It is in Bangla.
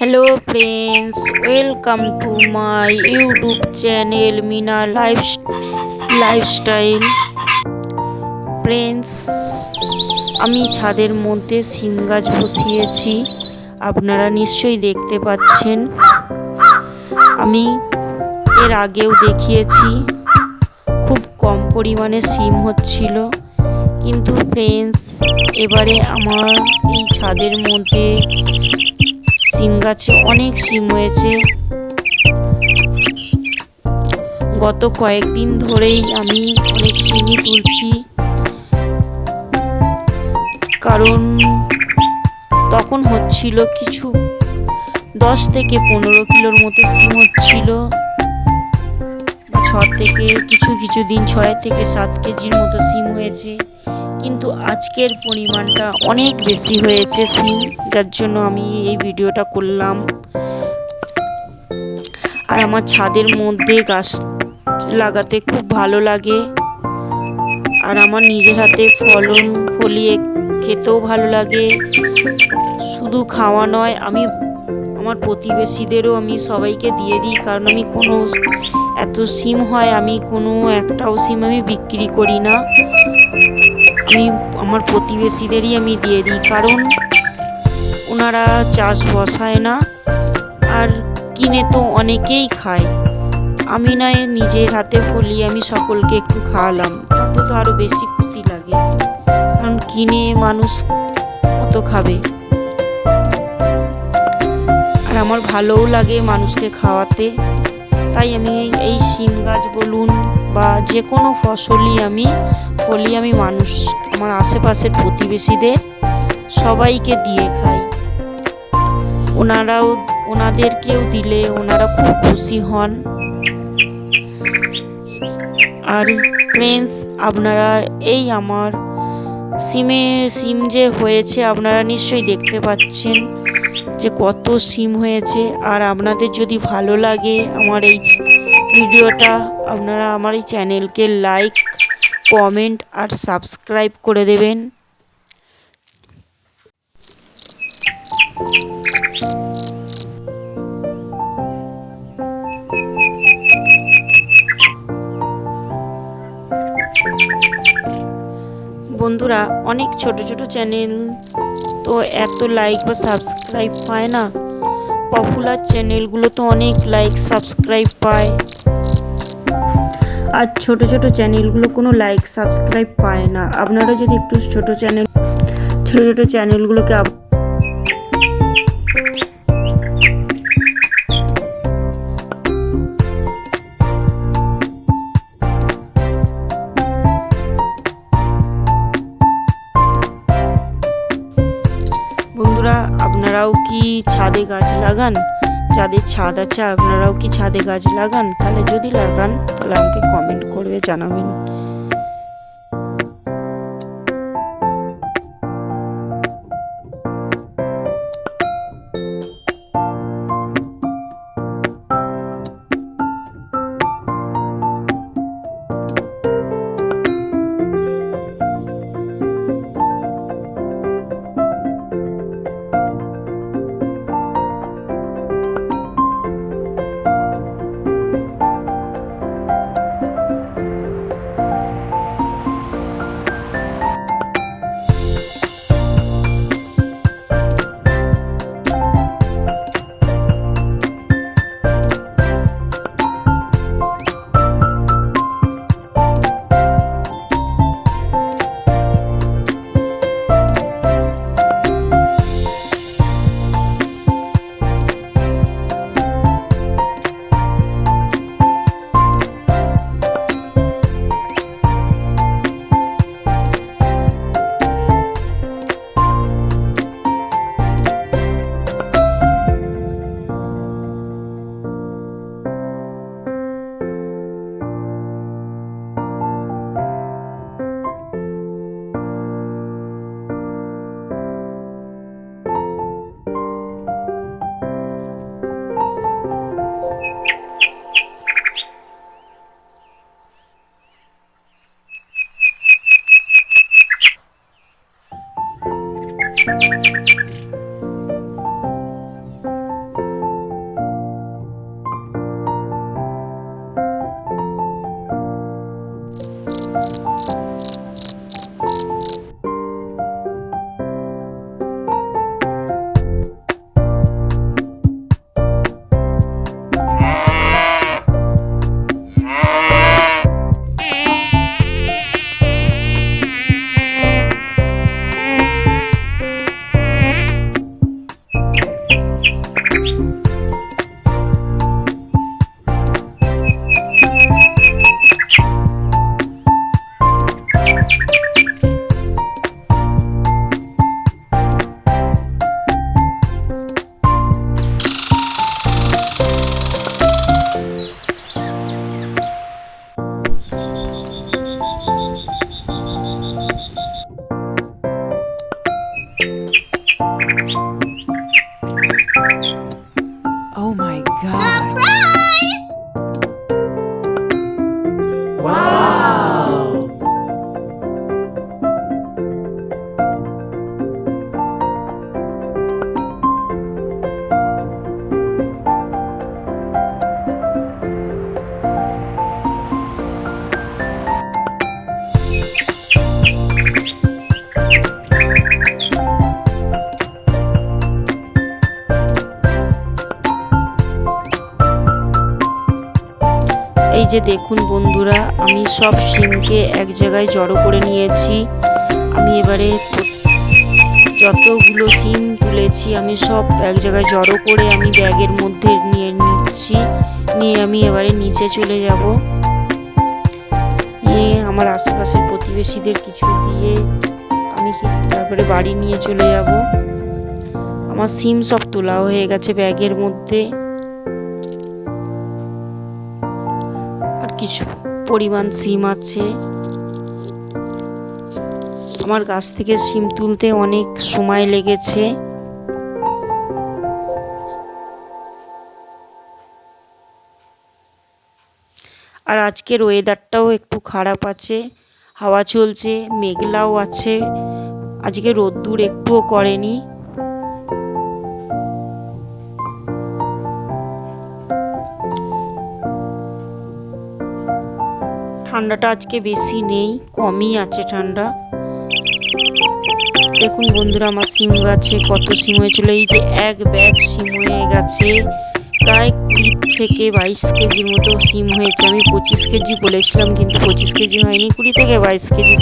Hello friends welcome to my YouTube channel Meena life lifestyle friends আমি ছাদের মধ্যে সিম গাছ বসিয়েছি। আপনারা নিশ্চয়ই দেখতে পাচ্ছেন। আমি এর আগেও দেখিয়েছি। খুব কম পরিমাণে সিম হচ্ছিল। কিন্তু ফ্রেন্ডস এবারে আমার এই ছাদের মধ্যে সিম গাছে অনেক সিম হয়েছে। গত কয়েকদিন ধরেই আমি অনেক সিমই তুলছি। কারণ তখন হচ্ছিল কিছু দশ থেকে পনেরো কিলোর মতো সিম হচ্ছিল। ছ থেকে কিছু কিছু দিন, ছয় থেকে সাত কেজির মতো সিম হয়েছে। কিন্তু আজকের পরিমাণটা অনেক বেশি হয়েছে সিম যার জন্য আমি এই ভিডিওটা করলাম। আর আমার ছাদের মধ্যে গাছ লাগাতে খুব ভালো লাগে। আর আমার নিজের হাতে ফলন ফলিয়ে খেতেও ভালো লাগে। শুধু খাওয়া নয়, আমি, আমার প্রতিবেশীদেরও আমি সবাইকে দিয়ে দিই, কারণ আমি কোনো এত সিম হয়, আমি কোনো একটাও সিম আমি বিক্রি করি না। আমি আমার প্রতিবেশীদেরই আমি দিয়ে দিই, কারণ ওনারা চাষ বসায় না আর কিনে তো অনেকেই খায়। আমি নয় নিজের হাতে ফলিয়ে আমি সকলকে একটু খাওয়ালাম, তাতে তো আরও বেশি খুশি লাগে। কারণ কিনে মানুষ কত খাবে? আর আমার ভালোও লাগে মানুষকে খাওয়াতে। তাই আমি এই সিম গাছ বলুন বা যে কোনো ফসলই আমি ফলি আমি মানুষ। আমার আশেপাশের প্রতিবেশীদের সবাইকে দিয়ে খাই। ওনারাও, ওনাদেরকেও দিলে ওনারা খুব খুশি হন। আর ফ্রেন্ডস আপনারা এই আমার সিমে, সিম যে হয়েছে, আপনারা নিশ্চয়ই দেখতে পাচ্ছেন যে কত সিম হয়েছে। আর আপনাদের যদি ভালো লাগে আমার এই ভিডিওটা, আপনারা আমার এই চ্যানেলকে লাইক কমেন্ট আর সাবস্ক্রাইব করে দেবেন। বন্ধুরা, অনেক ছোট ছোট চ্যানেল, তো এত লাইক বা সাবস্ক্রাইব পায় না। পপুলার চ্যানেলগুলো তো অনেক লাইক সাবস্ক্রাইব পায়। আর ছোট ছোট চ্যানেলগুলো কোনো লাইক সাবস্ক্রাইব পায় না। আপনারা যদি একটু ছোট চ্যানেল ছোট ছোট চ্যানেলগুলোকে বন্ধুরা, আপনারাও কি ছাদে গাছ লাগান? যাদের ছাদ আছে, আপনারাও কি ছাদে গাছ লাগান? তাহলে যদি লাগান, তাহলে আমাকে কমেন্ট করবে, জানাবেন। যে দেখুন বন্ধুরা, আমি সব সিমকে এক জায়গায় জড়ো করে নিয়েছি। আমি এবারে যতগুলো সিম তুলেছি, আমি সব এক জায়গায় জড়ো করে আমি ব্যাগের মধ্যে নিয়ে নিচ্ছি। নিয়ে আমি এবারে নিচে চলে যাব। নিয়ে আমার আশেপাশের প্রতিবেশীদের কিছু দিয়ে আমি তারপরে বাড়ি নিয়ে চলে যাব। আমার সিম সব তোলা হয়ে গেছে ব্যাগের মধ্যে। কিছু পরিমাণ সিম আছে। আমার গাছ থেকে সিম তুলতে অনেক সময় লেগেছে। আর আজকের ওয়েদারটাও একটু খারাপ আছে, হাওয়া চলছে, মেঘলাও আছে। আজকে রোদ্দুর একটুও করেনি। ঠান্ডাটা আজকে বেশি নেই, কমই আছে ঠান্ডা। দেখুন বন্ধুরা, আমার সিম গাছে কত সিম হয়েছিল, এই যে এক ব্যাগ সিম হয়ে গেছে, প্রায় কুড়ি থেকে বাইশ কেজির মতো সিম হয়েছে। আমি পঁচিশ কেজি বলেছিলাম, কিন্তু পঁচিশ কেজি হয়নি, কুড়ি থেকে বাইশ কেজি